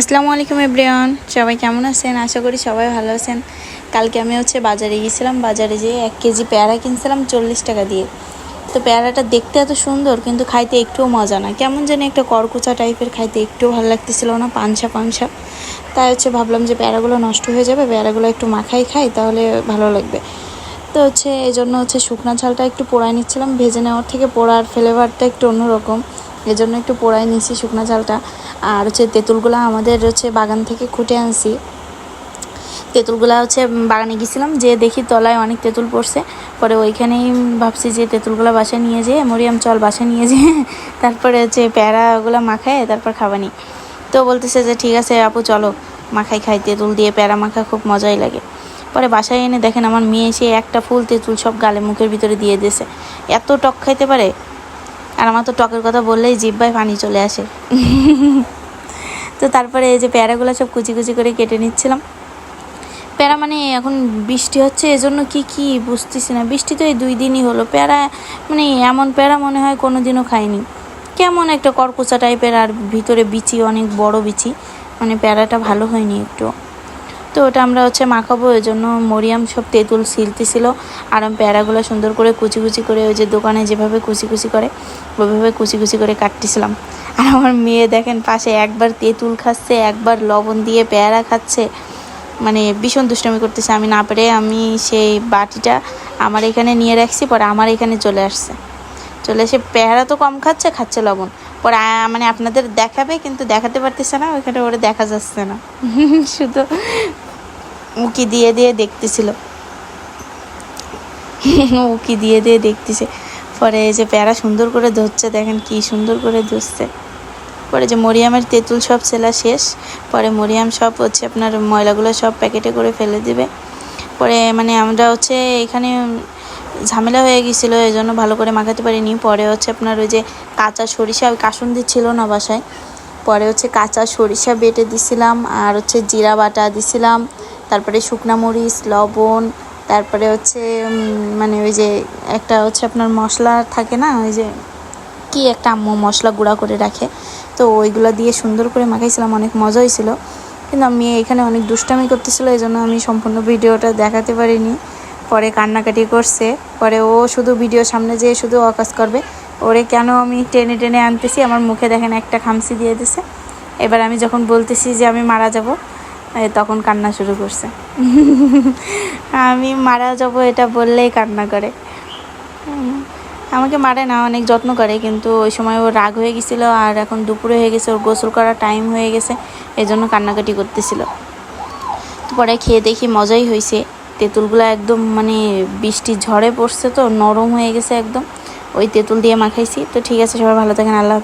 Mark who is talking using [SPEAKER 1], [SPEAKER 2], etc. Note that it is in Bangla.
[SPEAKER 1] আসসালামু আলাইকুম এভরিওয়ান, সবাই কেমন আছেন? আশা করি সবাই ভালো আছেন। কালকে আমি হচ্ছে বাজারে গিয়েছিলাম, বাজারে যেয়ে এক কেজি পেয়ারা কিনছিলাম চল্লিশ টাকা দিয়ে। তো পেয়ারাটা দেখতে এত সুন্দর, কিন্তু খাইতে একটুও মজা না। কেমন যেন একটা করকুচা টাইপের খাইতে একটুও ভালো লাগতেছিল না পাংসা পাংসা তাই হচ্ছে ভাবলাম যে পেয়ারাগুলো নষ্ট হয়ে যাবে, পেয়ারাগুলো একটু মাখাই খাই, তাহলে ভালো লাগবে। তো হচ্ছে এই জন্য হচ্ছে শুকনো ঝালটা একটু পোড়ায় নিচ্ছিলাম, ভেজে নেওয়ার থেকে পোড়ার ফ্লেভারটা একটু অন্যরকম। এজন্য একটু পোড়ায় নিয়েছি শুকনো ঝালটা আর হচ্ছে তেঁতুলগুলো আমাদের হচ্ছে বাগান থেকে খুঁটে আনছি। তেঁতুলগুলো হচ্ছে বাগানে গেছিলাম যে দেখি তলায় অনেক তেঁতুল পড়ছে। পরে ওইখানেই ভাবছি যে তেঁতুলগুলো বাসায় নিয়ে যেয়ে মরিয়াম চল বাসায় নিয়ে যেয়ে তারপরে হচ্ছে প্যারাগুলো মাখায় তারপর খাবানি। তো বলতেছে যে ঠিক আছে আপু চলো, মাখাই খাই, তেঁতুল দিয়ে প্যারা মাখা খুব মজাই লাগে। পরে বাসায় এনে দেখেন আমার মেয়ে এসে একটা ফুল তেঁতুল সব গালে মুখের ভিতরে দিয়ে দিয়েছে। এত টক খাইতে পারে আর আমার তো টকের কথা বললেই জিব্বায় পানি চলে আসে। তো তারপরে এই যে প্যারাগুলো সব কুচি কুচি করে কেটে নিচ্ছিলাম। প্যারা মানে এখন বৃষ্টি হচ্ছে, এজন্য কি কি বুঝতেছি না। বৃষ্টি তো এই দুই দিনই হলো। প্যারা মানে এমন প্যারা মনে হয় কোনো দিনও খাইনি। কেমন একটা করকুচা টাইপের আর ভিতরে বিচি, অনেক বড় বিচি। মানে প্যারাটা ভালো হয়নি একটু। তো ওটা আমরা হচ্ছে মাখাবো, ওই জন্য মরিয়াম সব তেঁতুল ছিল। আর আমি প্যারাগুলো সুন্দর করে কুচি কুচি করে ওই যে দোকানে যেভাবে কুচি কুচি করে, ওইভাবে কুচি কুচি করে কাটতেছিলাম। আর আমার মেয়ে দেখেন পাশে একবার তেঁতুল খাচ্ছে, একবার লবণ দিয়ে পেয়ারা খাচ্ছে। মানে ভীষণ দুষ্টামি করতেছে। আমি না পেরে আমি সেই বাটিটা আমার এখানে নিয়ে রাখছি, পরে আমার এখানে চলে আসছে। চলে এসে পেয়ারা তো কম খাচ্ছে খাচ্ছে লবণ। পরে মানে আপনাদের দেখাবে, কিন্তু দেখাতে পারতেছে না, ওইখানে ওরা দেখা যাচ্ছে না। শুধু উকি দিয়ে দিয়ে দেখতেছিল। উকি দিয়ে দিয়ে দেখতেছে। পরে যে প্যারা সুন্দর করে ধরছে, দেখেন কি সুন্দর করে ধরছে। পরে যে মরিয়ামের তেঁতুল সব ছেলা শেষ। পরে মরিয়াম সব হচ্ছে আপনার ময়লাগুলো সব প্যাকেটে করে ফেলে দিবে। পরে মানে আমরা হচ্ছে এখানে ঝামেলা হয়ে গেছিল, এই জন্য ভালো করে মাখাতে পারিনি। পরে হচ্ছে আপনার ওই যে কাঁচা সরিষা, ওই কাসুন্দি ছিল না বাসায়। পরে হচ্ছে কাঁচা সরিষা বেটে দিছিলাম, আর হচ্ছে জিরা বাটা দিছিলাম। তারপরে শুকনা মরিচ, লবণ, তারপরে হচ্ছে মানে ওই যে একটা হচ্ছে আপনার মশলা থাকে না, ওই যে কি একটা আম্মু মশলা গুঁড়া করে রাখে। তো ওইগুলো দিয়ে সুন্দর করে মাখাইছিলাম, অনেক মজা হয়েছিল কিন্তু আমি এখানে অনেক দুষ্টামি করতেছিল এই জন্য আমি সম্পূর্ণ ভিডিওটা দেখাতে পারিনি। পরে কান্নাকাটি করছে, পরে ও শুধু ভিডিও সামনে যেয়ে শুধু অকাজ করবে। ওরে কেন আমি টেনে টেনে আনতেছি, আমার মুখে দেখেন একটা খামসি দিয়ে দিছে। এবার আমি যখন বলতেছি যে আমি মারা যাব তখন কান্না শুরু করছে। আমি মারা যাব এটা বললেই কান্না করে। আমাকে মারে না, অনেক যত্ন করে, কিন্তু ওই সময় ও রাগ হয়ে গেছিল আর এখন দুপুরে হয়ে গেছে, ওর গোসল করার টাইম হয়ে গেছে এই জন্য কান্নাকাটি করতেছিল। পরে খেয়ে দেখি মজাই হয়েছে তেঁতুলগুলো একদম মানে বৃষ্টি ঝড়ে পড়ছে তো, নরম হয়ে গেছে একদম। ওই তেঁতুল দিয়ে মাখাইছি। তো ঠিক আছে, সবাই ভালো থাকেন, আল্লাহ।